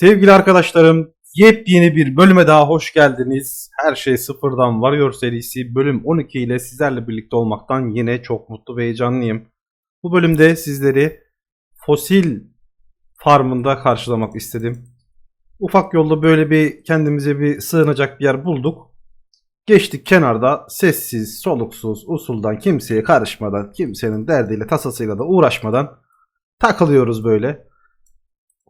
Sevgili arkadaşlarım, yepyeni bir bölüme daha hoş geldiniz. Her şey sıfırdan Warrior serisi bölüm 12 ile sizlerle birlikte olmaktan yine çok mutlu ve heyecanlıyım. Bu bölümde sizleri fosil farmında karşılamak istedim. Ufak yolda böyle bir kendimize bir sığınacak bir yer bulduk. Geçtik kenarda sessiz, soluksuz, usuldan kimseye karışmadan, kimsenin derdiyle tasasıyla da uğraşmadan takılıyoruz böyle.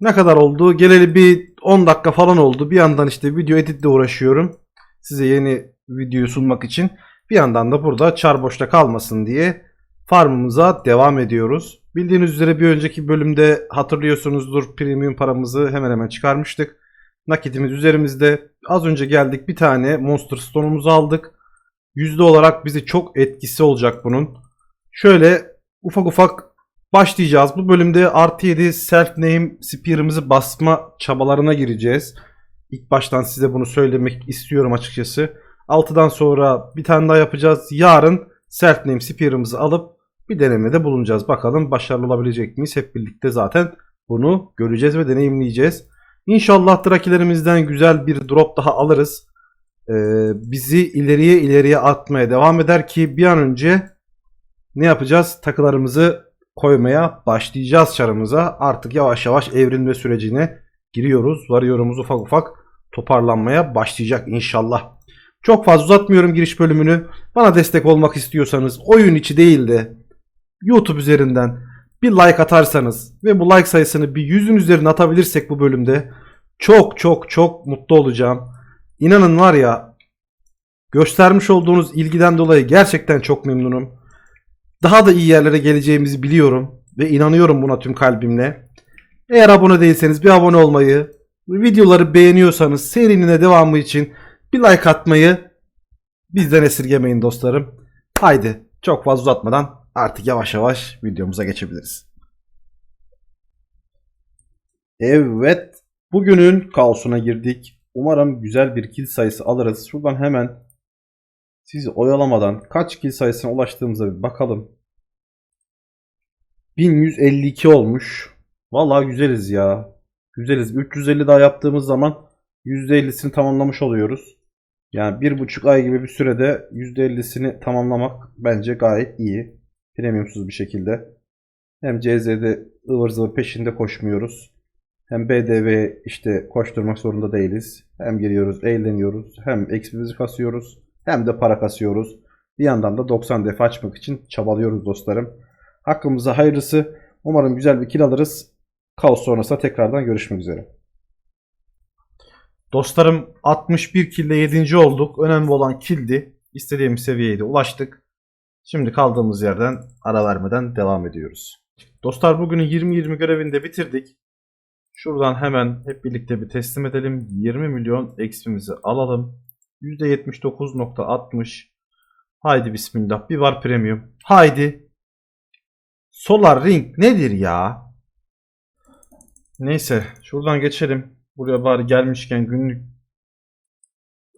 Ne kadar oldu? Geleli bir 10 dakika falan oldu. Bir yandan işte video editle uğraşıyorum. Size yeni videoyu sunmak için. Bir yandan da burada çar boşta kalmasın diye farmımıza devam ediyoruz. Bildiğiniz üzere bir önceki bölümde hatırlıyorsunuzdur premium paramızı hemen hemen çıkarmıştık. Nakitimiz üzerimizde. Az önce geldik bir tane Monster Stone'umuzu aldık. Yüzde olarak bizi çok etkisi olacak bunun. Şöyle ufak ufak başlayacağız. Bu bölümde artı 7 self name spear'ımızı basma çabalarına gireceğiz. İlk baştan size bunu söylemek istiyorum açıkçası. 6'dan sonra bir tane daha yapacağız. Yarın self name spear'ımızı alıp bir denemede bulunacağız. Bakalım başarılı olabilecek miyiz? Hep birlikte zaten bunu göreceğiz ve deneyimleyeceğiz. İnşallah drakilerimizden güzel bir drop daha alırız. Ee, bizi ileriye ileriye atmaya devam eder ki bir an önce ne yapacağız? Takılarımızı koymaya başlayacağız çarımıza. Artık yavaş yavaş evrilme sürecine giriyoruz. Varıyorumuz ufak ufak toparlanmaya başlayacak inşallah. Çok fazla uzatmıyorum giriş bölümünü. Bana destek olmak istiyorsanız oyun içi değil de YouTube üzerinden bir like atarsanız ve bu like sayısını bir yüzün üzerine atabilirsek bu bölümde çok çok çok mutlu olacağım. İnanın var ya göstermiş olduğunuz ilgiden dolayı gerçekten çok memnunum daha da iyi yerlere geleceğimizi biliyorum ve inanıyorum buna tüm kalbimle. Eğer abone değilseniz bir abone olmayı, videoları beğeniyorsanız serinin devamı için bir like atmayı bizden esirgemeyin dostlarım. Haydi çok fazla uzatmadan artık yavaş yavaş videomuza geçebiliriz. Evet, bugünün kaosuna girdik. Umarım güzel bir kill sayısı alırız. Şuradan hemen sizi oyalamadan kaç kill sayısına ulaştığımıza bir bakalım. 1152 olmuş. Vallahi güzeliz ya. Güzeliz. 350 daha yaptığımız zaman %50'sini tamamlamış oluyoruz. Yani bir buçuk ay gibi bir sürede %50'sini tamamlamak bence gayet iyi. Premiumsuz bir şekilde. Hem CZ'de ıvır zıvır peşinde koşmuyoruz. Hem BDV işte koşturmak zorunda değiliz. Hem giriyoruz, eğleniyoruz. Hem XP'mizi kasıyoruz. Hem de para kasıyoruz. Bir yandan da 90 defa açmak için çabalıyoruz dostlarım. Hakkımıza hayırlısı. Umarım güzel bir kill alırız. Kaos sonrasında tekrardan görüşmek üzere. Dostlarım 61 kilde 7. olduk. Önemli olan kildi. İstediğimiz seviyeye de ulaştık. Şimdi kaldığımız yerden ara vermeden devam ediyoruz. Dostlar bugünün 20-20 görevini de bitirdik. Şuradan hemen hep birlikte bir teslim edelim. 20 milyon XP'mizi alalım. %79.60 Haydi bismillah. Bir var premium. Haydi. Solar Ring nedir ya? Neyse şuradan geçelim. Buraya bari gelmişken günlük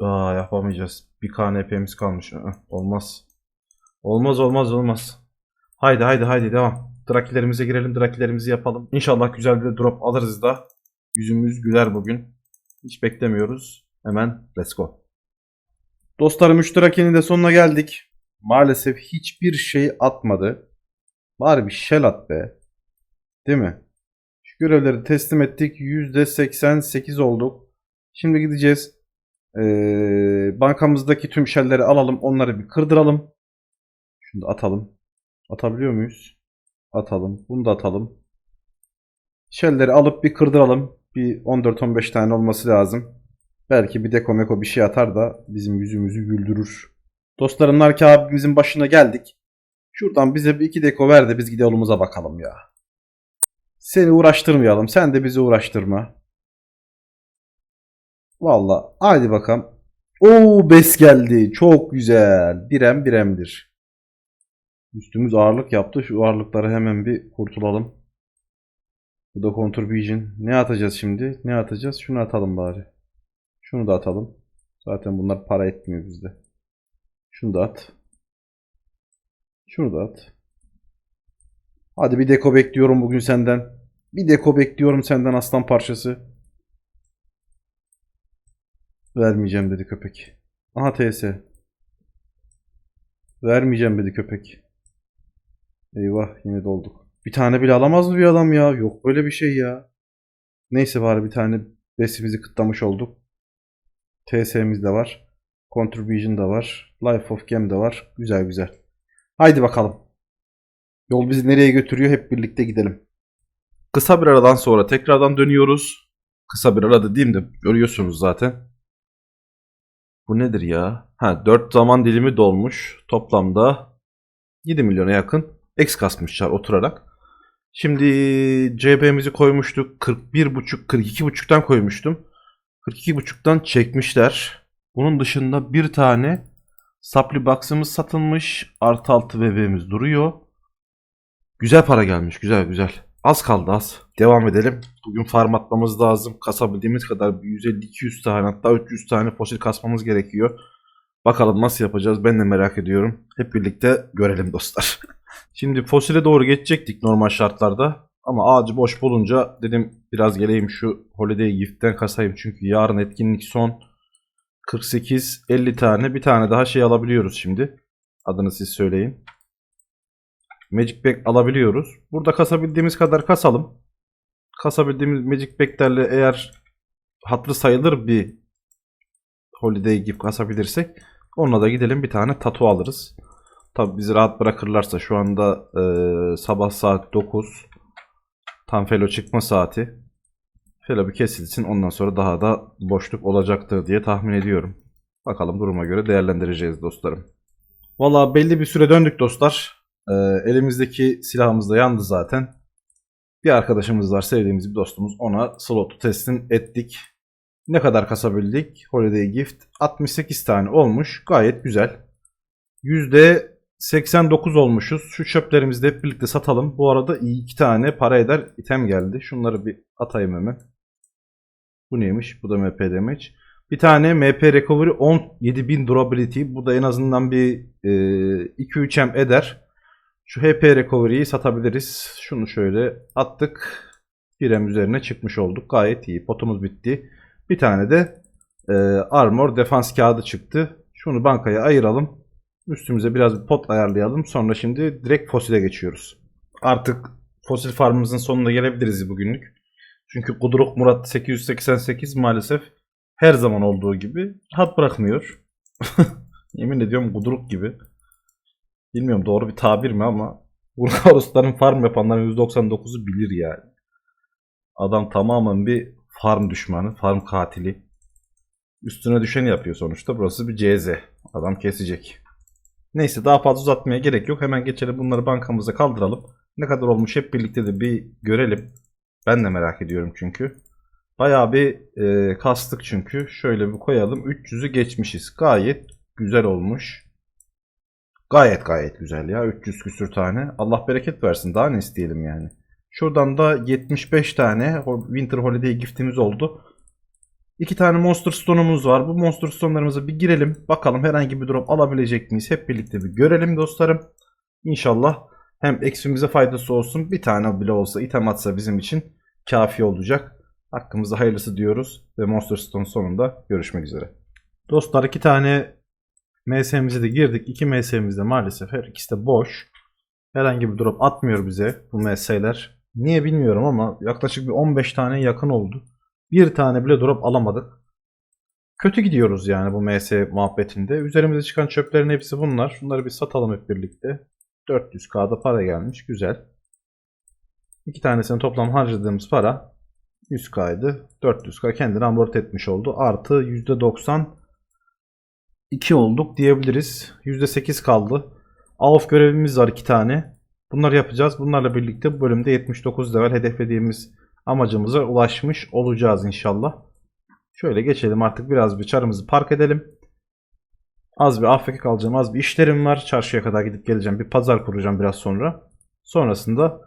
Aa yapamayacağız. Bir KNP'miz kalmış. Olmaz. Olmaz olmaz olmaz. Haydi haydi haydi devam. Drakilerimize girelim. Drakilerimizi yapalım. İnşallah güzel bir drop alırız da. Yüzümüz güler bugün. Hiç beklemiyoruz. Hemen let's go. Dostlarım 3 Draki'nin de sonuna geldik. Maalesef hiçbir şey atmadı. Bari bir shell at be. Değil mi? Şu görevleri teslim ettik. %88 olduk. Şimdi gideceğiz. Ee, bankamızdaki tüm shellleri alalım. Onları bir kırdıralım. Şunu da atalım. Atabiliyor muyuz? Atalım. Bunu da atalım. Shellleri alıp bir kırdıralım. Bir 14-15 tane olması lazım. Belki bir deko meko bir şey atar da bizim yüzümüzü güldürür. Dostlarım Narki abimizin başına geldik. Şuradan bize bir iki deko ver de biz gide yolumuza bakalım ya. Seni uğraştırmayalım. Sen de bizi uğraştırma. Valla haydi bakalım. Oo bes geldi. Çok güzel. Birem biremdir. Üstümüz ağırlık yaptı. Şu ağırlıkları hemen bir kurtulalım. Bu da contribution. Ne atacağız şimdi? Ne atacağız? Şunu atalım bari. Şunu da atalım. Zaten bunlar para etmiyor bizde. Şunu da at. Şunu da at. Hadi bir deko bekliyorum bugün senden. Bir deko bekliyorum senden aslan parçası. Vermeyeceğim dedi köpek. Aha TS. Vermeyeceğim dedi köpek. Eyvah yine dolduk. Bir tane bile alamaz mı bir adam ya? Yok böyle bir şey ya. Neyse bari bir tane besimizi kıtlamış olduk. TS'miz de var. Contribution da var. Life of Game de var. Güzel güzel. Haydi bakalım. Yol bizi nereye götürüyor hep birlikte gidelim. Kısa bir aradan sonra tekrardan dönüyoruz. Kısa bir ara dediğim de görüyorsunuz zaten. Bu nedir ya? Ha 4 zaman dilimi dolmuş. Toplamda 7 milyona yakın X kasmışlar oturarak. Şimdi CB'mizi koymuştuk. 41.5 42.5'tan koymuştum. 42.5'tan çekmişler. Bunun dışında bir tane supply box'ımız satılmış. Artı 6 VB'miz duruyor. Güzel para gelmiş. Güzel güzel. Az kaldı az. Devam edelim. Bugün farm atmamız lazım. Kasabildiğimiz kadar 150-200 tane hatta 300 tane fosil kasmamız gerekiyor. Bakalım nasıl yapacağız ben de merak ediyorum. Hep birlikte görelim dostlar. Şimdi fosile doğru geçecektik normal şartlarda. Ama ağacı boş bulunca dedim biraz geleyim şu Holiday Gift'ten kasayım. Çünkü yarın etkinlik son 48 50 tane bir tane daha şey alabiliyoruz şimdi. Adını siz söyleyin. Magic Bag alabiliyoruz. Burada kasabildiğimiz kadar kasalım. Kasabildiğimiz Magic Bag'lerle eğer hatırı sayılır bir Holiday Gift kasabilirsek onunla da gidelim bir tane tatu alırız. Tabi bizi rahat bırakırlarsa şu anda e, sabah saat 9 tam felo çıkma saati. Felo bir kesilsin ondan sonra daha da boşluk olacaktır diye tahmin ediyorum. Bakalım duruma göre değerlendireceğiz dostlarım. Valla belli bir süre döndük dostlar. E, elimizdeki silahımız da yandı zaten. Bir arkadaşımız var sevdiğimiz bir dostumuz ona slotu teslim ettik. Ne kadar kasabildik? Holiday Gift 68 tane olmuş. Gayet güzel. %89 olmuşuz. Şu çöplerimizi de hep birlikte satalım. Bu arada iki tane para eder item geldi. Şunları bir atayım hemen. Bu neymiş? Bu da MP damage. Bir tane MP recovery 17.000 durability. Bu da en azından bir e, 2-3 M eder. Şu HP recovery'yi satabiliriz. Şunu şöyle attık. 1 M üzerine çıkmış olduk. Gayet iyi. Potumuz bitti. Bir tane de e, armor defans kağıdı çıktı. Şunu bankaya ayıralım. Üstümüze biraz bir pot ayarlayalım. Sonra şimdi direkt fosile geçiyoruz. Artık fosil farmımızın sonuna gelebiliriz bugünlük. Çünkü Kuduruk Murat 888 maalesef her zaman olduğu gibi hat bırakmıyor. Yemin ediyorum Kuduruk gibi. Bilmiyorum doğru bir tabir mi ama Urkarusların farm yapanların %99'u bilir yani. Adam tamamen bir farm düşmanı, farm katili. Üstüne düşeni yapıyor sonuçta. Burası bir CZ. Adam kesecek. Neyse daha fazla uzatmaya gerek yok. Hemen geçelim bunları bankamıza kaldıralım. Ne kadar olmuş hep birlikte de bir görelim. Ben de merak ediyorum çünkü. Bayağı bir e, kastık çünkü. Şöyle bir koyalım. 300'ü geçmişiz. Gayet güzel olmuş. Gayet gayet güzel ya. 300 küsür tane. Allah bereket versin. Daha ne isteyelim yani. Şuradan da 75 tane Winter Holiday giftimiz oldu. İki tane Monster Stone'umuz var. Bu Monster Stone'larımıza bir girelim. Bakalım herhangi bir drop alabilecek miyiz? Hep birlikte bir görelim dostlarım. İnşallah hem eksimize faydası olsun. Bir tane bile olsa item atsa bizim için kafi olacak. Hakkımızda hayırlısı diyoruz. Ve Monster Stone sonunda görüşmek üzere. Dostlar iki tane MS'mize de girdik. İki MS'miz de maalesef her ikisi de boş. Herhangi bir drop atmıyor bize bu MS'ler. Niye bilmiyorum ama yaklaşık bir 15 tane yakın oldu. Bir tane bile drop alamadık. Kötü gidiyoruz yani bu MS muhabbetinde. Üzerimize çıkan çöplerin hepsi bunlar. Şunları bir satalım hep birlikte. 400k'da para gelmiş. Güzel. İki tanesini toplam harcadığımız para 100k'ydı. 400k kendini amorti etmiş oldu. Artı %90 2 olduk diyebiliriz. %8 kaldı. AOF görevimiz var 2 tane. Bunları yapacağız. Bunlarla birlikte bu bölümde 79 level hedeflediğimiz amacımıza ulaşmış olacağız inşallah. Şöyle geçelim artık biraz bir çarımızı park edelim. Az bir AFK kalacağım. Az bir işlerim var. Çarşıya kadar gidip geleceğim. Bir pazar kuracağım biraz sonra. Sonrasında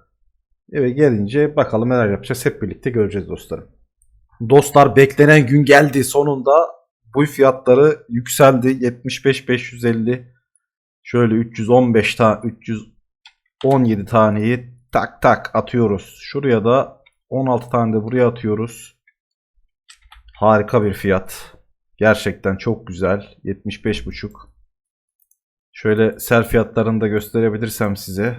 eve gelince bakalım neler yapacağız. Hep birlikte göreceğiz dostlarım. Dostlar beklenen gün geldi. Sonunda bu fiyatları yükseldi. 75 550 şöyle 315 tane 317 taneyi tak tak atıyoruz. Şuraya da 16 tane de buraya atıyoruz. Harika bir fiyat. Gerçekten çok güzel. 75.5. Şöyle sel fiyatlarını da gösterebilirsem size.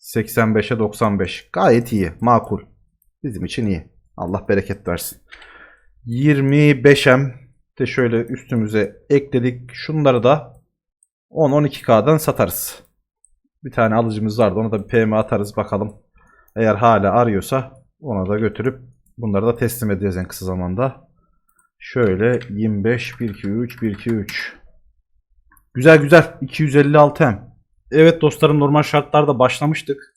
85'e 95. Gayet iyi. Makul. Bizim için iyi. Allah bereket versin. 25'em de şöyle üstümüze ekledik. Şunları da 10-12K'dan satarız. Bir tane alıcımız vardı. Ona da bir PM atarız bakalım. Eğer hala arıyorsa ona da götürüp bunları da teslim edeceğiz en kısa zamanda. Şöyle 25 1 2 3 1 2 3. Güzel güzel 256 hem. Evet dostlarım normal şartlarda başlamıştık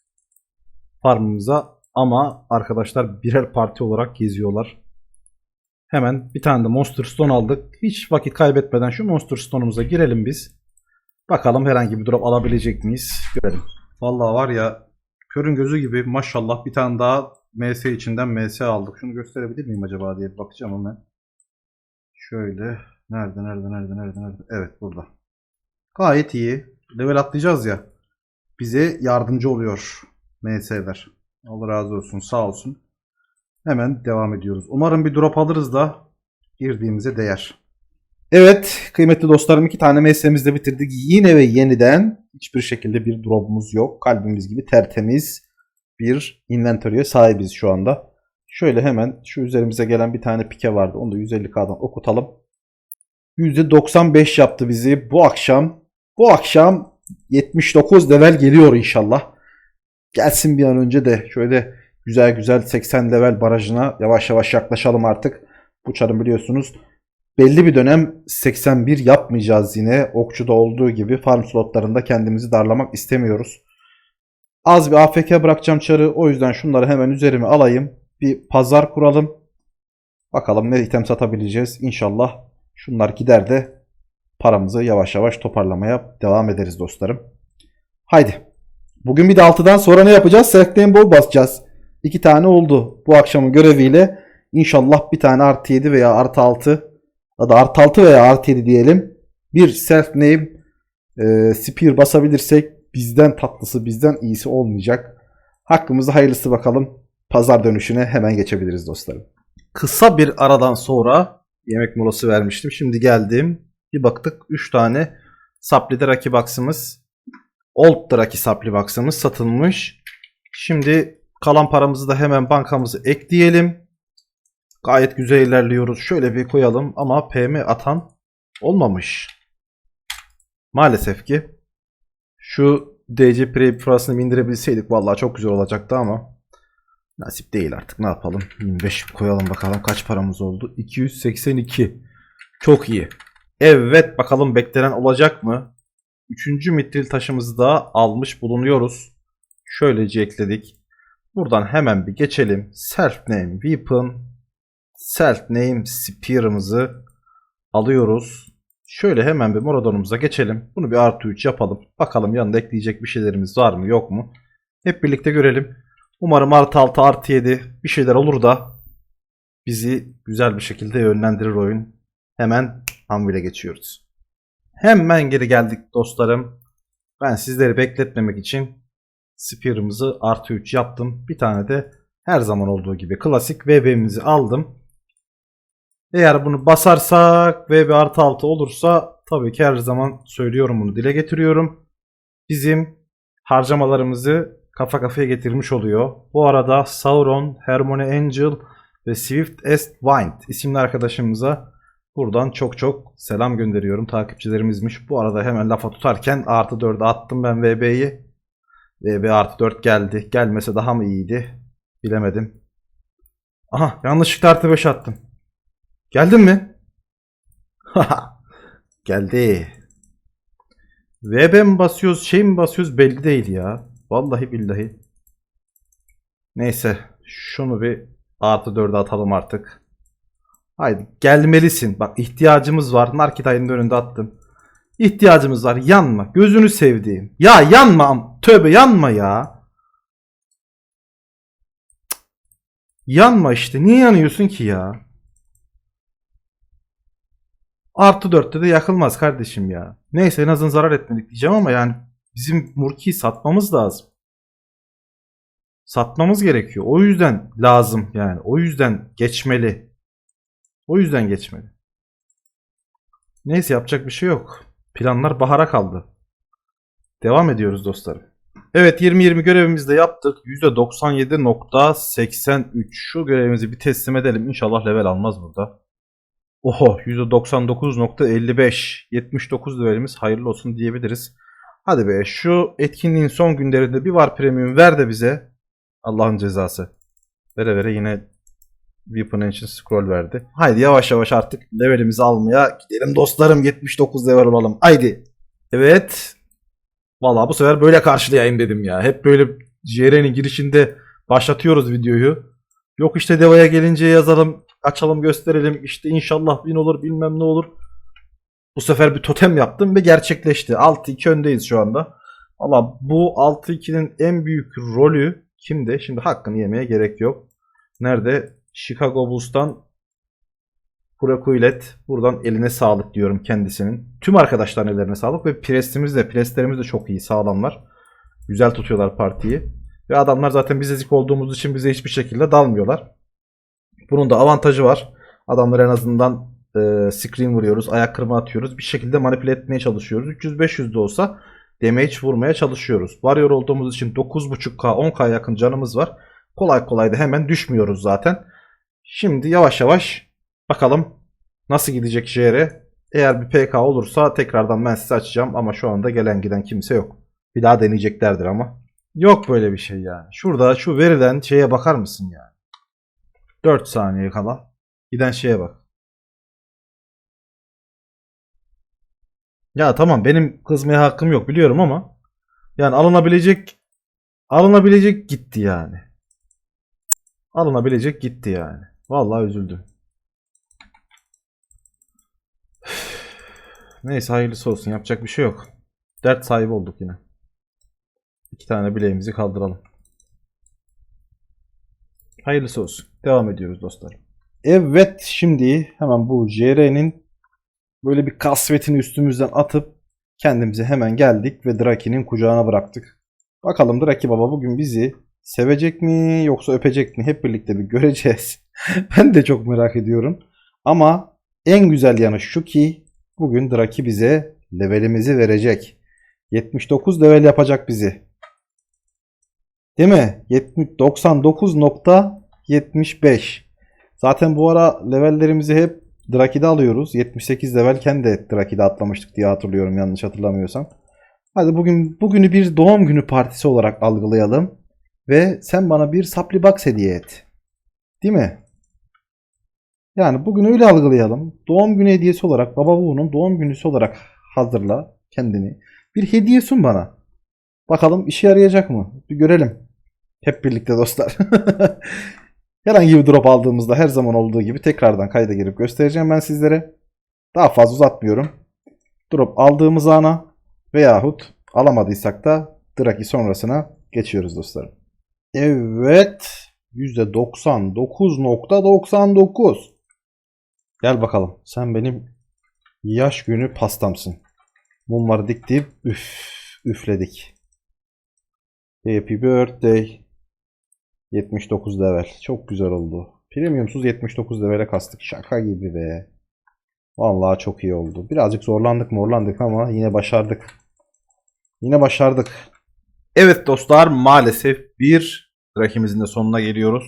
farmımıza ama arkadaşlar birer parti olarak geziyorlar. Hemen bir tane de Monster Stone aldık. Hiç vakit kaybetmeden şu Monster Stone'umuza girelim biz. Bakalım herhangi bir drop alabilecek miyiz? Görelim. Vallahi var ya körün gözü gibi maşallah bir tane daha MS içinden MS aldık. Şunu gösterebilir miyim acaba diye bakacağım hemen. Şöyle. Nerede nerede nerede nerede nerede? Evet burada. Gayet iyi. Level atlayacağız ya. Bize yardımcı oluyor. MS'ler. Allah razı olsun. Sağ olsun. Hemen devam ediyoruz. Umarım bir drop alırız da girdiğimize değer. Evet kıymetli dostlarım iki tane MS'mizi de bitirdik. Yine ve yeniden hiçbir şekilde bir drop'umuz yok. Kalbimiz gibi tertemiz bir inventory'e sahibiz şu anda. Şöyle hemen şu üzerimize gelen bir tane pike vardı. Onu da 150k'dan okutalım. %95 yaptı bizi bu akşam. Bu akşam 79 level geliyor inşallah. Gelsin bir an önce de şöyle güzel güzel 80 level barajına yavaş yavaş yaklaşalım artık. Bu çarın biliyorsunuz belli bir dönem 81 yapmayacağız yine. Okçuda olduğu gibi farm slotlarında kendimizi darlamak istemiyoruz. Az bir AFK bırakacağım çarı. O yüzden şunları hemen üzerime alayım. Bir pazar kuralım. Bakalım ne item satabileceğiz. İnşallah şunlar gider de paramızı yavaş yavaş toparlamaya devam ederiz dostlarım. Haydi. Bugün bir de 6'dan sonra ne yapacağız? Select Rainbow basacağız. İki tane oldu bu akşamın göreviyle. İnşallah bir tane artı 7 veya artı 6 ya da artı 6 veya artı 7 diyelim. Bir self name e, spear basabilirsek bizden tatlısı bizden iyisi olmayacak. Hakkımızda hayırlısı bakalım. Pazar dönüşüne hemen geçebiliriz dostlarım. Kısa bir aradan sonra yemek molası vermiştim. Şimdi geldim. Bir baktık 3 tane Supply'de Rocky Box'ımız Old Draki Supply Box'ımız satılmış. Şimdi kalan paramızı da hemen bankamızı ekleyelim. Gayet güzel ilerliyoruz. Şöyle bir koyalım ama PM atan olmamış. Maalesef ki. Şu DC Pre parasını indirebilseydik vallahi çok güzel olacaktı ama nasip değil artık ne yapalım. 25 koyalım bakalım kaç paramız oldu. 282. Çok iyi. Evet bakalım beklenen olacak mı? Üçüncü mitril taşımızı da almış bulunuyoruz. Şöylece ekledik. Buradan hemen bir geçelim. Self name weapon self name spear'ımızı alıyoruz. Şöyle hemen bir moradonumuza geçelim. Bunu bir artı 3 yapalım. Bakalım yanında ekleyecek bir şeylerimiz var mı yok mu? Hep birlikte görelim. Umarım artı 6 artı 7 bir şeyler olur da bizi güzel bir şekilde yönlendirir oyun. Hemen Anvil'e geçiyoruz. Hemen geri geldik dostlarım. Ben sizleri bekletmemek için Spear'ımızı artı 3 yaptım. Bir tane de her zaman olduğu gibi klasik VB'mizi aldım. Eğer bunu basarsak VB artı 6 olursa tabii ki her zaman söylüyorum bunu dile getiriyorum. Bizim harcamalarımızı kafa kafaya getirmiş oluyor. Bu arada Sauron, Hermione Angel ve Swift Est Wind isimli arkadaşımıza buradan çok çok selam gönderiyorum. Takipçilerimizmiş. Bu arada hemen lafa tutarken artı 4'e attım ben VB'yi. VB artı 4 geldi. Gelmese daha mı iyiydi? Bilemedim. Aha yanlışlıkla artı 5 attım. Geldin mi? Geldi. VB mi basıyoruz şey mi basıyoruz belli değil ya. Vallahi billahi. Neyse şunu bir artı 4'e atalım artık. Haydi gelmelisin. Bak ihtiyacımız var. Narkitay'ın önünde attım. İhtiyacımız var. Yanma. Gözünü sevdiğim. Ya yanma. Tövbe yanma ya. Yanma işte. Niye yanıyorsun ki ya? Artı 4'te de yakılmaz kardeşim ya. Neyse en azından zarar etmedik diyeceğim ama yani bizim Murki'yi satmamız lazım. Satmamız gerekiyor. O yüzden lazım yani. O yüzden geçmeli. O yüzden geçmeli. Neyse yapacak bir şey yok. Planlar bahara kaldı. Devam ediyoruz dostlarım. Evet 20-20 görevimizi de yaptık. %97.83. Şu görevimizi bir teslim edelim. İnşallah level almaz burada. Oho %99.55. 79 levelimiz hayırlı olsun diyebiliriz. Hadi be şu etkinliğin son günlerinde bir var premium ver de bize. Allah'ın cezası. Vere vere yine Weapon için scroll verdi. Haydi yavaş yavaş artık levelimizi almaya gidelim dostlarım. 79 level olalım. Haydi. Evet. Vallahi bu sefer böyle karşılayayım dedim ya. Hep böyle JR'nin girişinde başlatıyoruz videoyu. Yok işte Deva'ya gelince yazalım, açalım, gösterelim. İşte inşallah bin olur, bilmem ne olur. Bu sefer bir totem yaptım ve gerçekleşti. 6-2 öndeyiz şu anda. Valla bu 6-2'nin en büyük rolü kimde? Şimdi hakkını yemeye gerek yok. Nerede? Chicago Bulls'tan Kurakuilet. Buradan eline sağlık diyorum kendisinin. Tüm arkadaşların ellerine sağlık ve presimiz de, preslerimiz de çok iyi, sağlamlar. Güzel tutuyorlar partiyi. Ve adamlar zaten biz ezik olduğumuz için bize hiçbir şekilde dalmıyorlar. Bunun da avantajı var. Adamlar en azından e, screen vuruyoruz, ayak kırma atıyoruz. Bir şekilde manipüle etmeye çalışıyoruz. 300-500 de olsa damage vurmaya çalışıyoruz. Warrior olduğumuz için 9.5k 10k yakın canımız var. Kolay kolay da hemen düşmüyoruz zaten. Şimdi yavaş yavaş bakalım nasıl gidecek JR. Eğer bir PK olursa tekrardan ben size açacağım ama şu anda gelen giden kimse yok. Bir daha deneyeceklerdir ama. Yok böyle bir şey yani. Şurada şu verilen şeye bakar mısın yani? 4 saniye kala. Giden şeye bak. Ya tamam benim kızmaya hakkım yok biliyorum ama yani alınabilecek alınabilecek gitti yani. Alınabilecek gitti yani. Vallahi üzüldüm. Neyse hayırlısı olsun yapacak bir şey yok. Dert sahibi olduk yine. İki tane bileğimizi kaldıralım. Hayırlısı olsun. Devam ediyoruz dostlar. Evet şimdi hemen bu JR'nin böyle bir kasvetini üstümüzden atıp kendimize hemen geldik ve Draki'nin kucağına bıraktık. Bakalım Draki Baba bugün bizi sevecek mi yoksa öpecek mi hep birlikte bir göreceğiz. ben de çok merak ediyorum. Ama en güzel yanı şu ki bugün Draki bize levelimizi verecek. 79 level yapacak bizi. Değil mi? 99.75. Zaten bu ara levellerimizi hep Draki'de alıyoruz. 78 levelken de Draki'de atlamıştık diye hatırlıyorum yanlış hatırlamıyorsam. Hadi bugün bugünü bir doğum günü partisi olarak algılayalım. Ve sen bana bir supply box hediye et. Değil mi? Yani bugün öyle algılayalım. Doğum günü hediyesi olarak Baba Buğu'nun doğum günüsü olarak hazırla kendini. Bir hediye sun bana. Bakalım işe yarayacak mı? Bir görelim. Hep birlikte dostlar. Herhangi bir drop aldığımızda her zaman olduğu gibi tekrardan kayda girip göstereceğim ben sizlere. Daha fazla uzatmıyorum. Drop aldığımız ana veyahut alamadıysak da Draki sonrasına geçiyoruz dostlarım. Evet. %99.99. Gel bakalım. Sen benim yaş günü pastamsın. Mumları diktik. Üf, üfledik. Happy birthday. 79 level. Çok güzel oldu. Premiumsuz 79 level'e kastık. Şaka gibi be. Vallahi çok iyi oldu. Birazcık zorlandık morlandık ama yine başardık. Yine başardık. Evet dostlar maalesef bir rakimizin de sonuna geliyoruz.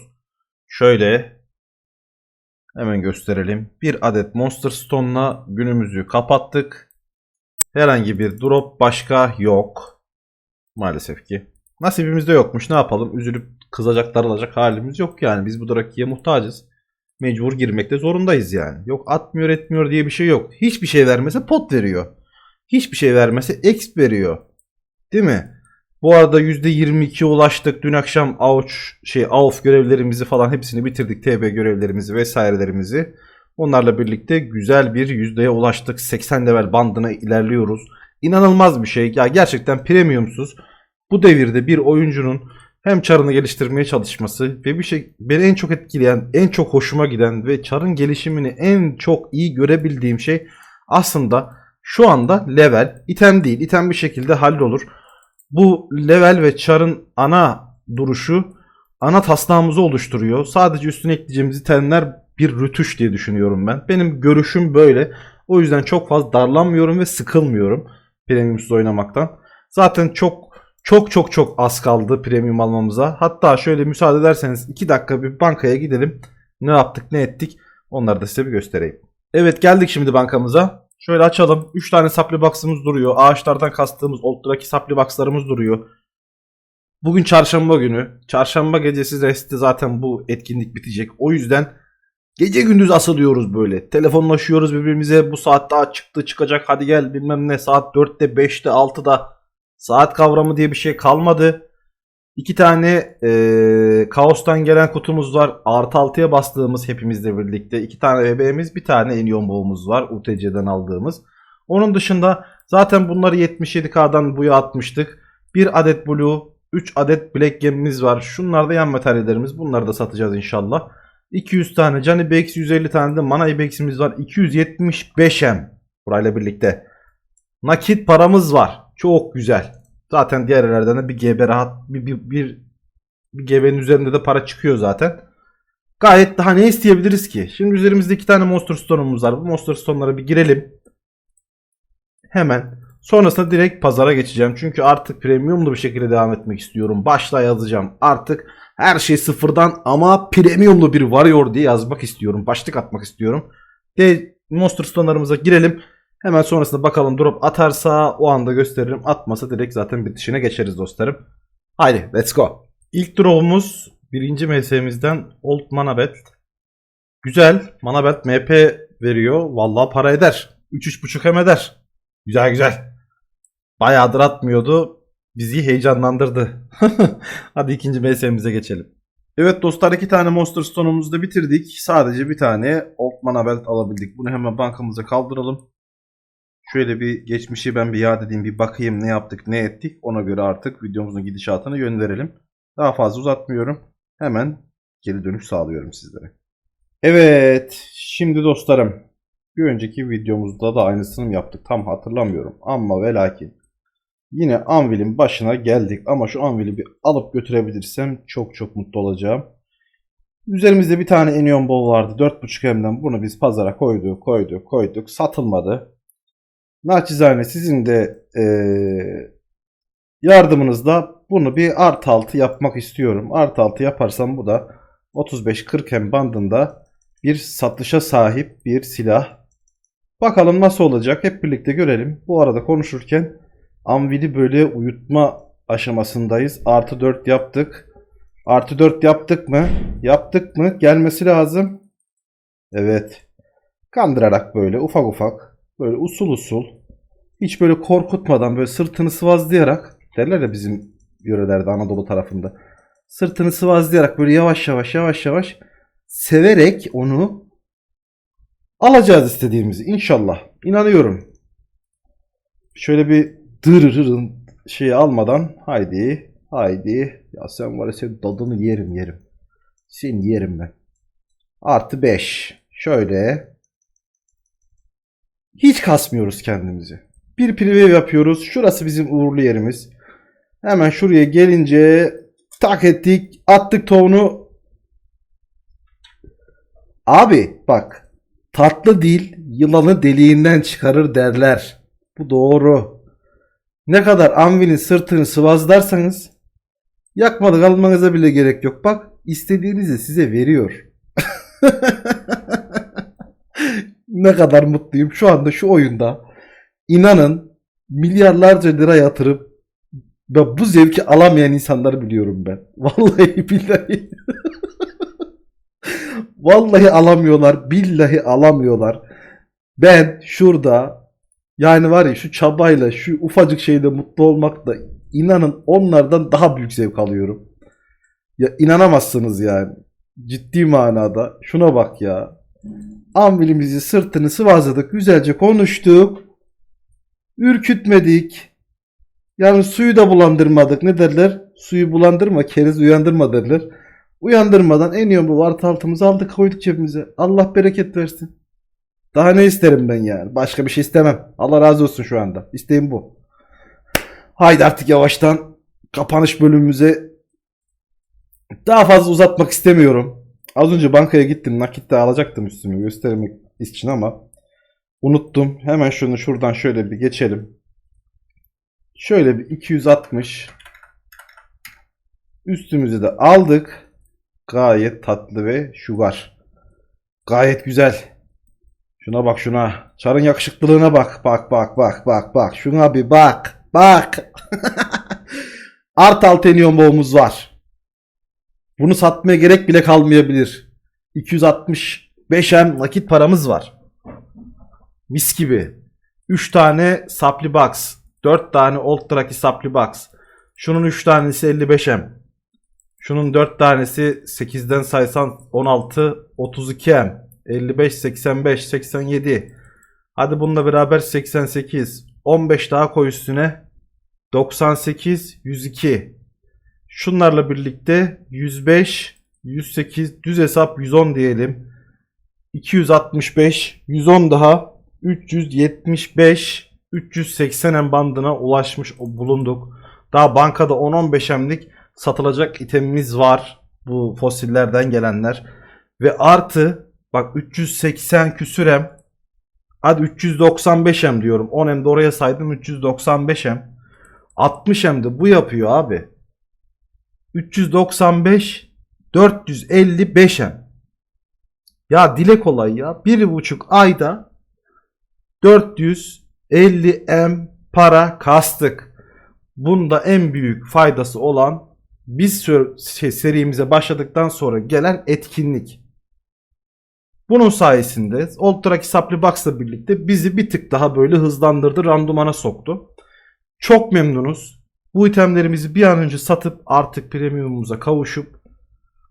Şöyle hemen gösterelim. Bir adet Monster Stone'la günümüzü kapattık. Herhangi bir drop başka yok. Maalesef ki. Nasibimizde yokmuş. Ne yapalım? Üzülüp kızacak darılacak halimiz yok yani. Biz bu Draki'ye muhtacız. Mecbur girmekte zorundayız yani. Yok atmıyor etmiyor diye bir şey yok. Hiçbir şey vermese pot veriyor. Hiçbir şey vermese exp veriyor. Değil mi? Bu arada %22'ye ulaştık. Dün akşam AUç şey AUF görevlerimizi falan hepsini bitirdik. TB görevlerimizi vesairelerimizi. Onlarla birlikte güzel bir yüzdeye ulaştık. 80 level bandına ilerliyoruz. İnanılmaz bir şey. Ya gerçekten premiumsuz. Bu devirde bir oyuncunun hem çarını geliştirmeye çalışması ve bir şey beni en çok etkileyen, en çok hoşuma giden ve çarın gelişimini en çok iyi görebildiğim şey aslında şu anda level. item değil. item bir şekilde hallolur. Bu level ve char'ın ana duruşu ana taslağımızı oluşturuyor. Sadece üstüne ekleyeceğimiz itemler bir rütüş diye düşünüyorum ben. Benim görüşüm böyle. O yüzden çok fazla darlanmıyorum ve sıkılmıyorum premiumsuz oynamaktan. Zaten çok çok çok çok az kaldı premium almamıza. Hatta şöyle müsaade ederseniz 2 dakika bir bankaya gidelim. Ne yaptık ne ettik onları da size bir göstereyim. Evet geldik şimdi bankamıza. Şöyle açalım. 3 tane supply box'ımız duruyor. Ağaçlardan kastığımız Old'daki supply box'larımız duruyor. Bugün çarşamba günü. Çarşamba gecesi resti zaten bu etkinlik bitecek. O yüzden gece gündüz asılıyoruz böyle. Telefonlaşıyoruz birbirimize. Bu saat daha çıktı çıkacak hadi gel bilmem ne. Saat 4'te 5'te 6'da. Saat kavramı diye bir şey kalmadı. İki tane eee, kaostan gelen kutumuz var. Artı 6'ya bastığımız hepimizle birlikte. iki tane bebeğimiz bir tane Enion Bow'umuz var. UTC'den aldığımız. Onun dışında zaten bunları 77K'dan buya atmıştık. Bir adet Blue, 3 adet Black Gem'imiz var. Şunlar da yan materyallerimiz. Bunları da satacağız inşallah. 200 tane Canny Bex, 150 tane de Mana Ibex'imiz var. 275M burayla birlikte. Nakit paramız var. Çok güzel. Zaten diğer yerlerden de bir GB rahat bir, bir, bir, bir GB'nin üzerinde de para çıkıyor zaten. Gayet daha ne isteyebiliriz ki? Şimdi üzerimizde iki tane Monster Stone'umuz var. Bu Monster Stone'lara bir girelim. Hemen. Sonrasında direkt pazara geçeceğim. Çünkü artık premiumlu bir şekilde devam etmek istiyorum. Başla yazacağım. Artık her şey sıfırdan ama premiumlu bir varıyor diye yazmak istiyorum. Başlık atmak istiyorum. De Monster Stone'larımıza girelim. Hemen sonrasında bakalım drop atarsa o anda gösteririm. Atmasa direkt zaten bitişine geçeriz dostlarım. Haydi let's go. İlk drop'umuz birinci MS'mizden Old Mana Belt. Güzel. Mana Belt MP veriyor. Vallahi para eder. 3-3.5 hem eder. Güzel güzel. Bayağıdır atmıyordu. Bizi heyecanlandırdı. Hadi ikinci MS'mize geçelim. Evet dostlar iki tane Monster Stone'umuzu da bitirdik. Sadece bir tane Old Mana Belt alabildik. Bunu hemen bankamıza kaldıralım. Şöyle bir geçmişi ben bir yad edeyim bir bakayım ne yaptık ne ettik. Ona göre artık videomuzun gidişatını yön verelim. Daha fazla uzatmıyorum. Hemen geri dönüş sağlıyorum sizlere. Evet şimdi dostlarım bir önceki videomuzda da aynısını yaptık tam hatırlamıyorum. Ama ve lakin yine Anvil'in başına geldik ama şu Anvil'i bir alıp götürebilirsem çok çok mutlu olacağım. Üzerimizde bir tane Enion Ball vardı 4.5 M'den bunu biz pazara koyduk koyduk koyduk satılmadı. Naçizane sizin de eee, yardımınızla bunu bir art altı yapmak istiyorum. Art altı yaparsam bu da 35-40 M bandında bir satışa sahip bir silah. Bakalım nasıl olacak hep birlikte görelim. Bu arada konuşurken Anvil'i böyle uyutma aşamasındayız. Artı 4 yaptık. Artı 4 yaptık mı? Yaptık mı? Gelmesi lazım. Evet. Kandırarak böyle ufak ufak böyle usul usul hiç böyle korkutmadan böyle sırtını sıvazlayarak derler ya bizim yörelerde Anadolu tarafında sırtını sıvazlayarak böyle yavaş yavaş yavaş yavaş severek onu alacağız istediğimizi inşallah. İnanıyorum. Şöyle bir dırırırın şeyi almadan haydi haydi ya sen var ya senin dadını yerim yerim. Seni yerim ben. Artı 5. Şöyle hiç kasmıyoruz kendimizi. Bir preview yapıyoruz. Şurası bizim uğurlu yerimiz. Hemen şuraya gelince tak ettik. Attık tohunu. Abi bak. Tatlı dil yılanı deliğinden çıkarır derler. Bu doğru. Ne kadar Anvil'in sırtını sıvazlarsanız yakmadık almanıza bile gerek yok. Bak istediğinizi size veriyor. ne kadar mutluyum şu anda şu oyunda. İnanın milyarlarca lira yatırıp ve bu zevki alamayan insanları biliyorum ben. Vallahi billahi. Vallahi alamıyorlar. Billahi alamıyorlar. Ben şurada yani var ya şu çabayla şu ufacık şeyde mutlu olmakla inanın onlardan daha büyük zevk alıyorum. Ya inanamazsınız yani. Ciddi manada. Şuna bak ya. Anvilimizi sırtını sıvazladık. Güzelce konuştuk. Ürkütmedik. Yani suyu da bulandırmadık. Ne derler? Suyu bulandırma, keriz uyandırma derler. Uyandırmadan en iyi bu artı altımızı aldık koyduk cebimize. Allah bereket versin. Daha ne isterim ben yani? Başka bir şey istemem. Allah razı olsun şu anda. İsteğim bu. Haydi artık yavaştan kapanış bölümümüze daha fazla uzatmak istemiyorum. Az önce bankaya gittim. Nakit de alacaktım üstümü göstermek için ama Unuttum. Hemen şunu şuradan şöyle bir geçelim. Şöyle bir 260. Üstümüzü de aldık. Gayet tatlı ve şugar. Gayet güzel. Şuna bak şuna. Çarın yakışıklılığına bak. Bak bak bak bak bak. Şuna bir bak. Bak. Art Altenyon boğumuz var. Bunu satmaya gerek bile kalmayabilir. 265 nakit paramız var. Mis gibi. 3 tane supply box. 4 tane old tracky supply box. Şunun 3 tanesi 55M. Şunun 4 tanesi 8'den saysan 16 32M. 55 85 87. Hadi bununla beraber 88. 15 daha koy üstüne. 98 102. Şunlarla birlikte 105 108 düz hesap 110 diyelim. 265 110 daha 375 380 em bandına ulaşmış bulunduk. Daha bankada 10-15 emlik satılacak itemimiz var. Bu fosillerden gelenler. Ve artı bak 380 küsürem. Hadi 395 em diyorum. 10 em de oraya saydım 395 em. 60 em de bu yapıyor abi. 395 455 em. Ya dile kolay ya. Bir buçuk ayda 450 m para kastık. Bunda en büyük faydası olan biz şey, serimize başladıktan sonra gelen etkinlik. Bunun sayesinde Old Track Supply Box'la birlikte bizi bir tık daha böyle hızlandırdı, randumana soktu. Çok memnunuz. Bu itemlerimizi bir an önce satıp artık premiumumuza kavuşup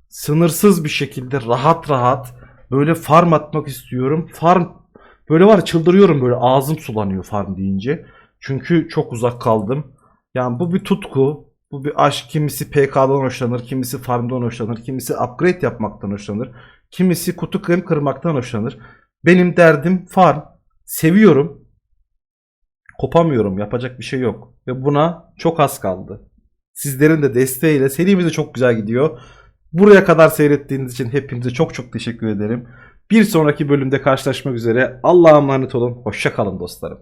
sınırsız bir şekilde rahat rahat böyle farm atmak istiyorum. Farm böyle var çıldırıyorum böyle ağzım sulanıyor farm deyince. Çünkü çok uzak kaldım. Yani bu bir tutku, bu bir aşk. Kimisi PK'dan hoşlanır, kimisi farmdan hoşlanır, kimisi upgrade yapmaktan hoşlanır. Kimisi kutu krem kırmaktan hoşlanır. Benim derdim farm. Seviyorum. Kopamıyorum. Yapacak bir şey yok. Ve buna çok az kaldı. Sizlerin de desteğiyle serimiz de çok güzel gidiyor. Buraya kadar seyrettiğiniz için hepinize çok çok teşekkür ederim. Bir sonraki bölümde karşılaşmak üzere. Allah'a emanet olun. Hoşça kalın dostlarım.